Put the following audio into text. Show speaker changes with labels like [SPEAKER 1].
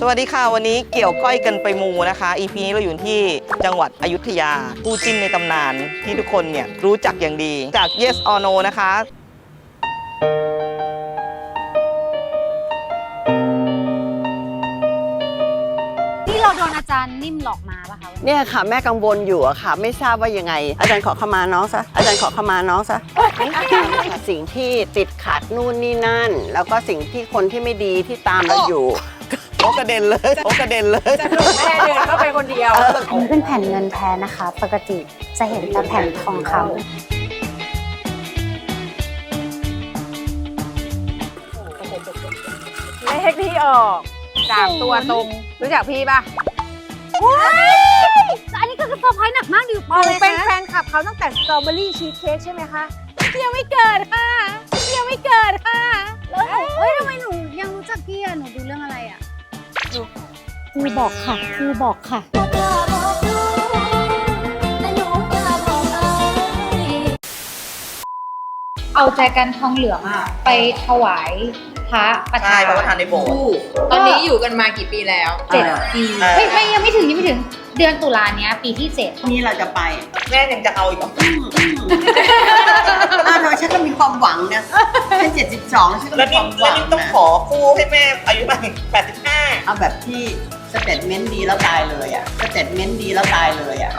[SPEAKER 1] สวัสดีค่ะ วันนี้เกี่ยวก้อยกันไปมูนะคะ EP นี้เราอยู่ที่จังหวัดอยุธยาคู่จิ้นในตำนานที่ทุกคนเนี่ยรู้จักอย่างดีจาก Yes or No นะคะ
[SPEAKER 2] ที่เราโดนอาจารย์นิ่มหลอกมาป่ะคะวันนี้
[SPEAKER 3] เนี่ยค่ะ แม่กังวลอยู่อะค่ะ ไม่ทราบว่ายังไง อาจารย์ขอขมาน้องซะอาจารย์ขอขมาน้องซะสิ่งที่ติดขัดนู่นนี่นั่น แล้วก็สิ่งที่คนที่ไม่ดีที่ตามเราอยู่
[SPEAKER 1] โอ้กระเด็นเลยโอ้กระเด็นเลย
[SPEAKER 4] แม่เดินเข้าไปคนเดียว
[SPEAKER 2] อันนี้เป็นแผ่นเงินแท้นะคะ ปกติจะเห็นแต่แผ่นทองคำ
[SPEAKER 4] เลขที่ออกสามตัวตรงรู้จักพี่ป่ะ
[SPEAKER 2] อันนี้ก็คือเซอร์ไพรส์หนักมากดิว
[SPEAKER 4] หนูเป็นแฟนคลับเขาตั้งแต่สตรอเบอรี่ชีสเค้กใช่ไหมคะยังไม่เกิดค่ะ
[SPEAKER 2] ครูบอกค่ะครูบอกค่ะ
[SPEAKER 5] เอาใจกันทองเหลืองอะไปถวายพระประธา
[SPEAKER 1] ใช่
[SPEAKER 5] น
[SPEAKER 1] พระประธานในโบสถ์
[SPEAKER 4] ตอนนี้อยู่กันมากี่ปีแล้ว
[SPEAKER 5] เจ็ดปี
[SPEAKER 1] อ่า
[SPEAKER 5] เฮ้ยไม่ยังไม่ถึงยังไม่ถึงเดือนตุลาเนี้ย ปีที่เจ็ด
[SPEAKER 3] นี่เราจะไป
[SPEAKER 1] แม่ยังจะเอาอีกเหรอ
[SPEAKER 3] อ้าวทำไมฉันก็มีความหวังนะฉันเจ็ดสิบสองฉันก็
[SPEAKER 1] แล้ว
[SPEAKER 3] มีค
[SPEAKER 1] นี่
[SPEAKER 3] วามห
[SPEAKER 1] แล้ว
[SPEAKER 3] วัง
[SPEAKER 1] นี่ต้อง
[SPEAKER 3] นะ
[SPEAKER 1] ขอคู่ให้แม่อายุมัน85
[SPEAKER 3] เอาแบบที่สเตทเมนต์ดีแล้วตายเลยอะสเตทเมนต์ดีแล้วตายเลยอะ